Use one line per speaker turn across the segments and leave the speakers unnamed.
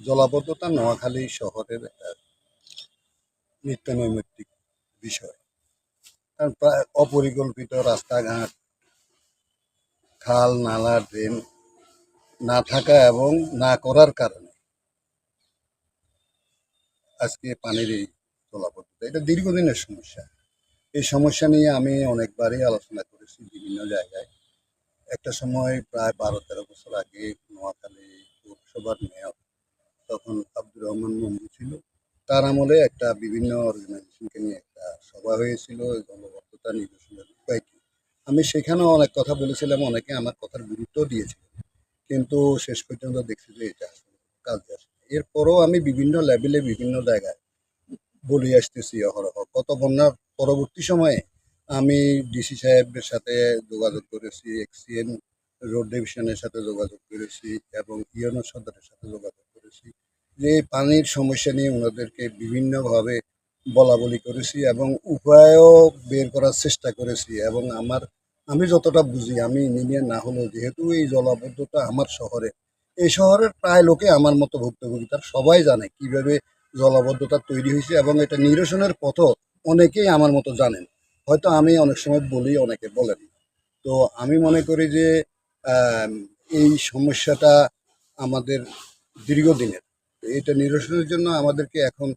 জলাবদ্ধতা নোয়াখালী শহরের নিত্য নৈমিত্তিক বিষয়। কারণ প্রায় অপরিকল্পিত রাস্তাঘাট, খাল, নালা, ড্রেন না থাকা এবং না করার কারণে আজকে পানির এই জলাবদ্ধতা। এটা দীর্ঘদিনের সমস্যা। এই সমস্যা নিয়ে আমি অনেকবারই আলোচনা করেছি বিভিন্ন জায়গায়। একটা সময় প্রায় বারো তেরো বছর আগে নোয়াখালী পৌরসভার মেয়র তখন আব্দুর রহমান মঞ্জু ছিল। তার আমলে একটা বিভিন্ন অর্গানাইজেশনকে নিয়ে একটা সভা হয়েছিল, এই জলবদ্ধতা নিরসনের উপায় আমি সেখানেও অনেক কথা বলেছিলাম, অনেকে আমার কথার গুরুত্ব দিয়েছিল। কিন্তু শেষ পর্যন্ত দেখছি যে এটা আসলে কাজে আসে এরপরও আমি বিভিন্ন লেভেলে, বিভিন্ন জায়গায় বলে আসতেছি অহরহ। গত বন্যার পরবর্তী সময়ে আমি ডিসি সাহেবের সাথে যোগাযোগ করেছি এক্সিএন রোড ডিভিশনের সাথে যোগাযোগ করেছি এবং ইয়নো সদরের সাথে যোগাযোগ করেছি। যে পানির সমস্যা নিয়ে ওনাদেরকে বিভিন্নভাবে বলা বলি করেছি এবং উপায়ও বের করার চেষ্টা করেছি এবং আমার, আমি যতটা বুঝি, আমি ইঞ্জিনিয়ার না হলেও যেহেতু এই জলাবদ্ধতা আমার শহরে, এই শহরের প্রায় লোকে আমার মতো ভুক্তভোগী, তার সবাই জানে কীভাবে জলাবদ্ধতা তৈরি হয়েছে এবং এটা নিরসনের পথও অনেকেই আমার মতো জানেন। হয়তো আমি অনেক সময় বলি, অনেকে বলেন তো আমি মনে করি যে এই সমস্যাটা আমাদের দীর্ঘদিনের। এটা নিরসনের জন্য আমাদেরকে এখন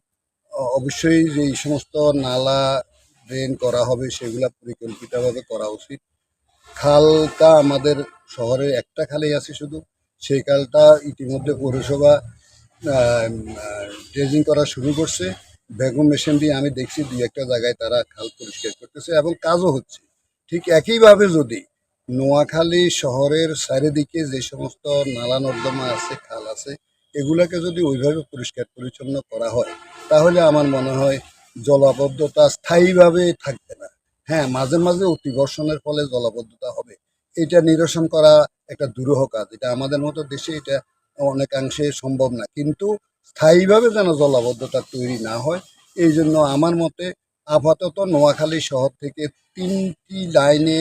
অবশ্যই যে এই সমস্ত নালা ড্রেন করা হবে সেগুলা পরিকল্পিতভাবে করা উচিত। খালটা আমাদের শহরে একটা খালেই আছে শুধু। সেই খালটা ইতিমধ্যে পৌরসভা ড্রেজিং করা শুরু করছে। বেগম মেশিন দিয়ে আমি দেখছি দুই একটা জায়গায় তারা খাল পরিষ্কার করতেছে এবং কাজও হচ্ছে। ঠিক একইভাবে যদি নোয়াখালী শহরের চারিদিকে যে সমস্ত নালা নর্দমা আছে, খাল আছে এগুলাকে যদি ওইভাবে পরিষ্কার পরিচ্ছন্ন করা হয়, তাহলে আমার মনে হয় জলাবদ্ধতা স্থায়ীভাবে থাকবে না। হ্যাঁ মাঝে মাঝে অতিবর্ষণের ফলে জলাবদ্ধতা হবে। এটা নিরসন করা একটা দুরূহ কাজ। এটা আমাদের মতো দেশে এটা অনেকাংশে সম্ভব না। কিন্তু স্থায়ীভাবে যেন জলাবদ্ধতা তৈরি না হয়, এই জন্য আমার মতে আপাতত নোয়াখালী শহর থেকে তিনটি লাইনে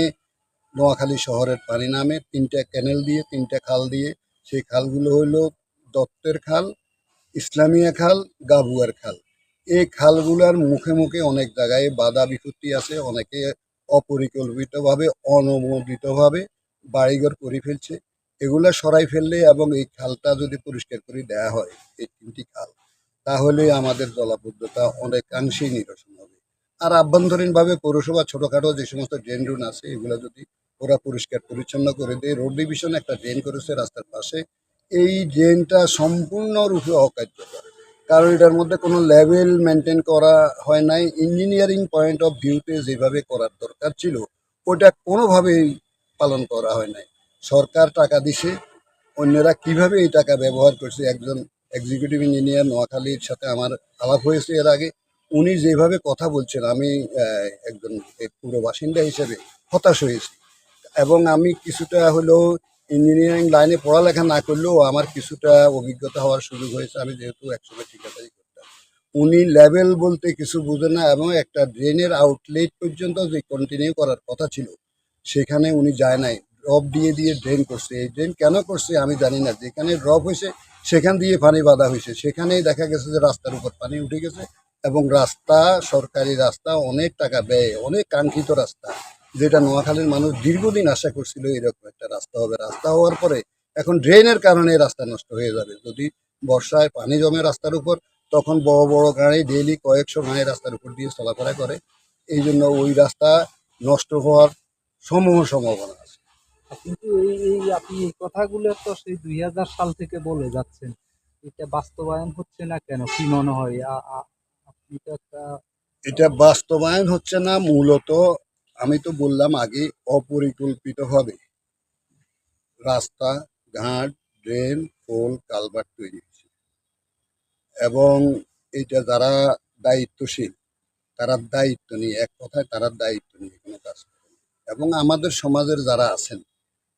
নোয়াখালী শহরের পানি নামে, তিনটা ক্যানেল দিয়ে, তিনটা খাল দিয়ে, সেই খালগুলো হলো দত্তের খাল, ইসলামিয়া খাল, গাবুয়ার খাল। এই খালগুলার মুখে মুখে অনেক জায়গায় বাধা বিপত্তি আছে, অনেকে অপরিকল্পিতভাবে অনমোদিতভাবে বাড়িঘর করে ফেলছে। এগুলা সরাই ফেললে এবং এই খালটা যদি পরিষ্কার করে দেয়া হয়, এই তিনটি খাল, তাহলে আমাদের জলাবদ্ধতা অনেকাংশেই নিরসন হবে। আর আভ্যন্তরীণভাবে পৌরসভা ছোটোখাটো যে সমস্ত ড্রেন রুন আছে, এগুলো যদি ওরা পরিষ্কার পরিচ্ছন্ন করে দেয়, রোড ডিভিশন একটা ড্রেন করেছে রাস্তার পাশে এই ড্রেনটা সম্পূর্ণরূপে অকার্যকর। কারণ এটার মধ্যে কোনো লেভেল মেনটেন করা হয় নাই। ইঞ্জিনিয়ারিং পয়েন্ট অফ ভিউতে যেভাবে করার দরকার ছিল, ওটা কোনোভাবেই পালন করা হয় নাই। সরকার টাকা দিছে, অন্যরা কীভাবে এই টাকা ব্যবহার করছে? একজন এক্সিকিউটিভ ইঞ্জিনিয়ার নোয়াখালীর সাথে আমার আলাপ হয়েছে এর আগে। উনি যেভাবে কথা বলছেন, আমি একজন পুরো বাসিন্দা হিসেবে হতাশ হয়েছি। এবং আমি কিছুটা হলেও ইঞ্জিনিয়ারিং লাইনে পড়ালেখা না করলেও আমার কিছুটা অভিজ্ঞতা হওয়ার সুযোগ হয়েছে। আমি যেহেতু একসঙ্গে ঠিকাদারি করতাম। উনি লেভেল বলতে কিছু বুঝে না এবং একটা ড্রেনের আউটলেট পর্যন্ত যে কন্টিনিউ করার কথা ছিল, সেখানে উনি যায় নাই। ড্রপ দিয়ে দিয়ে ড্রেন করছে। এই ড্রেন কেন করছে আমি জানি না। যেখানে ড্রপ হয়েছে, সেখান দিয়ে পানি বাঁধা হয়েছে। সেখানেই দেখা গেছে যে রাস্তার উপর পানি উঠে গেছে এবং রাস্তা, সরকারি রাস্তা অনেক টাকা ব্যয়, অনেক কাঙ্ক্ষিত রাস্তা। যেটা নোয়াখালীর মানুষ দীর্ঘদিন আশা করছিল এরকম একটা রাস্তা হবে। রাস্তা হওয়ার পরে এখন ড্রেনের কারণে রাস্তা নষ্ট হয়ে যাবে। যদি বর্ষায় পানি জমে রাস্তার উপর তখন বড় বড় গাড়ি ডেইলি কয়েকশো গাড়ি রাস্তার উপর দিয়ে চলাফেরা করে। এই জন্য ওই রাস্তা নষ্ট হওয়ার সমূহ সম্ভাবনা আছে।
কিন্তু এই এই আপনি এই কথাগুলো তো সেই দুই হাজার সাল থেকে বলে যাচ্ছেন। এটা বাস্তবায়ন হচ্ছে না কেন? কি মনে হয়? আ- আ- আপনি তো একটা
এটা বাস্তবায়ন হচ্ছে না মূলত আমি তো বললাম আগে অপরিকল্পিত হবে। রাস্তা, ঘাট, ড্রেন পোল কালভার্ট তৈরি হয়েছে। এবং এটা যারা দায়িত্বশীল, তারা দায়িত্ব নিয়ে, এক কথায় তারা দায়িত্ব নিয়ে কোনো কাজ করে এবং আমাদের সমাজের যারা আছেন,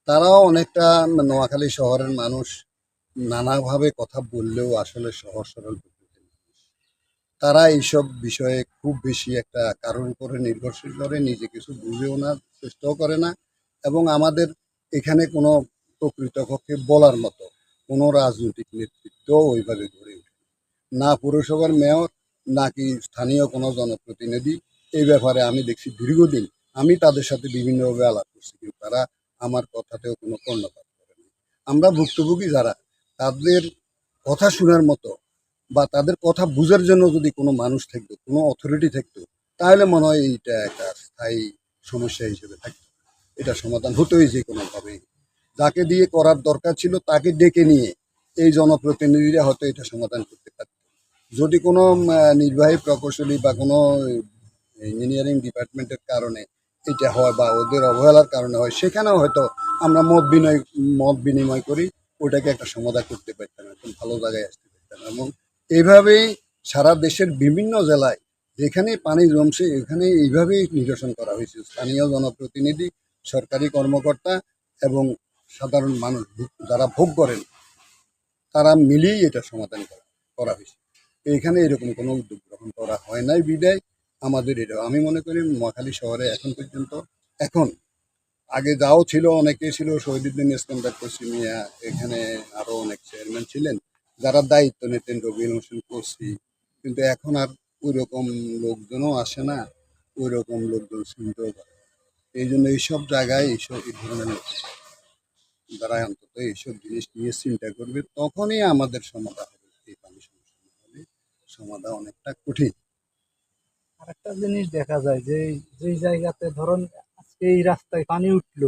তারাও অনেকটা নোয়াখালী শহরের মানুষ নানাভাবে কথা বললেও আসলে সহজ সরল তারা এইসব বিষয়ে খুব বেশি একটা কারোর উপরে নির্ভরশীল করে, নিজে কিছু বুঝেও না, চেষ্টাও করে না এবং আমাদের এখানে কোনো প্রকৃতপক্ষে বলার মতো কোনো রাজনৈতিক নেতৃত্ব ওইভাবে গড়ে ওঠে না। পৌরসভার মেয়র, নাকি স্থানীয় কোনো জনপ্রতিনিধি, এই ব্যাপারে আমি দেখছি দীর্ঘদিন আমি তাদের সাথে বিভিন্নভাবে আলাপ করছি, কিন্তু তারা আমার কথাতেও কোনো কর্ণপাত করেনি আমরা ভুক্তভোগী যারা, তাদের কথা শোনার মতো বা তাদের কথা বুঝার জন্য যদি কোনো মানুষ থাকতো, কোনো অথরিটি থাকতো, তাহলে মনে হয় এইটা একটা স্থায়ী সমস্যা হিসেবে থাকতো। এটা সমাধান হতোই যে কোনোভাবেই। যাকে দিয়ে করার দরকার ছিল তাকে ডেকে নিয়ে এই জনপ্রতিনিধিরা হয়তো এটা সমাধান করতে পারত। যদি কোনো নির্বাহী প্রকৌশলী বা কোনো ইঞ্জিনিয়ারিং ডিপার্টমেন্টের কারণে এটা হয় বা ওদের অবহেলার কারণে হয়, সেখানেও হয়তো আমরা মত বিনয় মত বিনিময় করি, ওটাকে একটা সমাধান করতে পারতাম একদম ভালো জায়গায় আসতে পারতাম। এবং এইভাবেই সারা দেশের বিভিন্ন জেলায় যেখানে পানি জমছে এখানে এইভাবেই নিরসন করা হয়েছে। স্থানীয় জনপ্রতিনিধি, সরকারি কর্মকর্তা এবং সাধারণ মানুষ যারা ভোগ করেন, তারা মিলিয়েই এটা সমাধান করা হয়েছে। এখানে এরকম কোনো উদ্যোগ গ্রহণ করা হয় নাই বিদায়। আমাদের এটা আমি মনে করি মহাখালী শহরে এখন পর্যন্ত এখন আগে যাও ছিল, অনেকে ছিল, শহীদুদ্দিন ইস্কান্দার কসি মিয়া এখানে আরও অনেক চেয়ারম্যান ছিলেন। যারা দায়িত্ব নিতেন রবিউল হোসেন কসি কিন্তু এখন আর ওই রকম লোকজনও আসে না ওই রকম লোকজন চিনতেও পারে। এই জন্য এইসব জায়গায় এইসব এই ধরনের যারা অন্তত এইসব জিনিস নিয়ে চিন্তা করবে, তখনই আমাদের সমাধান হবে। এই পানি সমস্যা সমাধান অনেকটা কঠিন।
আরেকটা জিনিস দেখা যায় যে যেই জায়গাতে ধরুন আজকে এই রাস্তায় পানি উঠল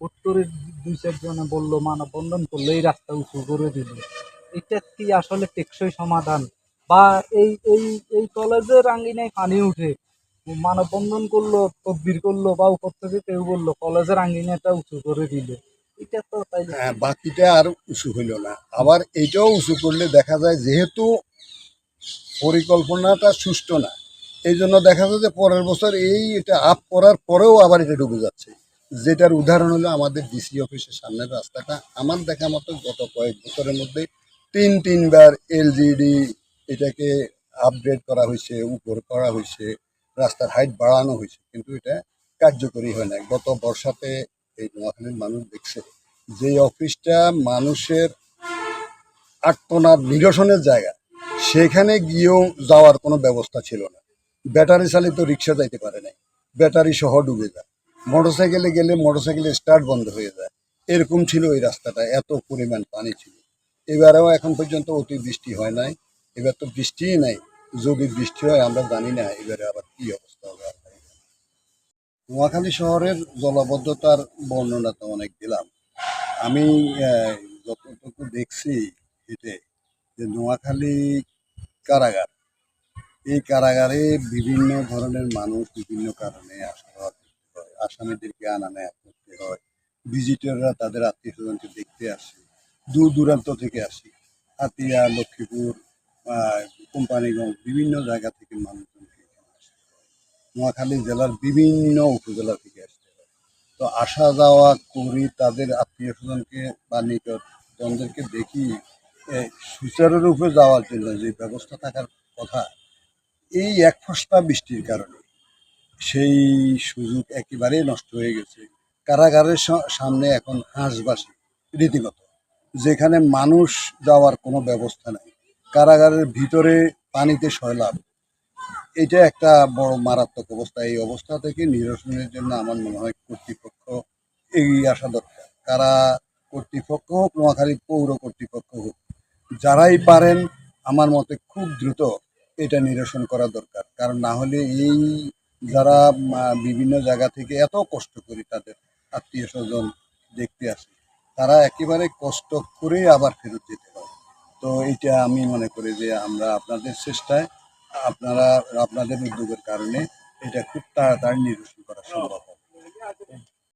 উত্তরের দুই চারজনে বলল, মানববন্ধন করল এই রাস্তা উঁচু করে দিল। এটা কি আসলে টেকসই সমাধান? বা এই এই এই কলেজের আঙ্গিনায় পানি উঠে মানববন্ধন করল তদবির করল বা উপর থেকে কেউ বলল কলেজের আঙ্গিনাটা উঁচু করে দিল। এটা তো তাই
হ্যাঁ, বাকিটা আর উঁচু হইল না। আবার এইটাও উঁচু করলে দেখা যায় যেহেতু পরিকল্পনাটা সুষ্ঠু না এই জন্য দেখা যায় যে পরের বছর এই এটা আপ করার পরেও আবার এটা ডুবে যাচ্ছে। যেটার উদাহরণ হলো আমাদের ডিসি অফিসের সামনের রাস্তাটা। আমার দেখা মতো গত কয়েক বছরের মধ্যে তিন তিনবার এলজিডি এটাকে আপগ্রেড করা হয়েছে, উপর করা হয়েছে, রাস্তার হাইট বাড়ানো হয়েছে, কিন্তু এটা কার্যকরী হয় না গত বর্ষাতে এই নোয়াখালীর মানুষ দেখছে, যে অফিসটা মানুষের আর্তনাদ নিরসনের জায়গা, সেখানে গিয়েও যাওয়ার কোনো ব্যবস্থা ছিল না। ব্যাটারি চালিত রিক্সা যাইতে পারে নাই, ব্যাটারি সহ ডুবে যায়। মোটরসাইকেলে গেলে মোটরসাইকেলের স্টার্ট বন্ধ হয়ে যায়। এরকম ছিল এই রাস্তাটা, এত পরিমাণ পানি ছিল। এবারেও এখন পর্যন্ত অতি বৃষ্টি হয় নাই। এবার তো বৃষ্টিই নাই, যদি বৃষ্টি হয়, আমরা জানি না এবারে আবার কি অবস্থা হবে। নোয়াখালী শহরের জলাবদ্ধতার বর্ণনা তো অনেক দিলাম। আমি যতটুকু দেখছি হেঁটে যে নোয়াখালী কারাগার, এই কারাগারে বিভিন্ন ধরনের মানুষ বিভিন্ন কারণে আসা করতে আসামিদেরকে আনা নেয়া করতে হয়। ভিজিটররা তাদের আত্মীয় স্বজনকে দেখতে আসে। দূর দূরান্ত থেকে আসি। হাতিয়া, লক্ষ্মীপুর কোম্পানিগঞ্জ, বিভিন্ন জায়গা থেকে মানুষজন নোয়াখালী জেলার বিভিন্ন উপজেলা থেকে হয় তো আসা যাওয়া করি তাদের আত্মীয় স্বজনকে বা নিকটজনদেরকে দেখি সুচারুরূপে যাওয়ার জন্য যে ব্যবস্থা থাকার কথা, এই এক ফসলা বৃষ্টির কারণে সেই সুযোগ একেবারেই নষ্ট হয়ে গেছে। কারাগারের সামনে এখন হাঁসবাসী, রীতিমতো। যেখানে মানুষ যাওয়ার কোনো ব্যবস্থা নেই। কারাগারের ভিতরে পানিতে সয়লাভ এটা একটা বড় মারাত্মক অবস্থা। এই অবস্থা থেকে নিরসনের জন্য আমার মনে হয় কর্তৃপক্ষ এগিয়ে আসা দরকার। কারা কর্তৃপক্ষ হোক, নোয়াখালী পৌর কর্তৃপক্ষ হোক, যারাই পারেন, আমার মতে খুব দ্রুত এটা নিরসন করা দরকার। কারণ না হলে এই যারা বিভিন্ন জায়গা থেকে এত কষ্ট করি তাদের আত্মীয় স্বজন দেখতে আসে। তারা একেবারে কষ্ট করে আবার ফেরত যেতে হয় তো এটা আমি মনে করি যে আমরা আপনাদের চেষ্টায়, আপনারা, আপনাদের উদ্যোগের কারণে এটা খুব তাড়াতাড়ি নিরসন করা সম্ভব হবে।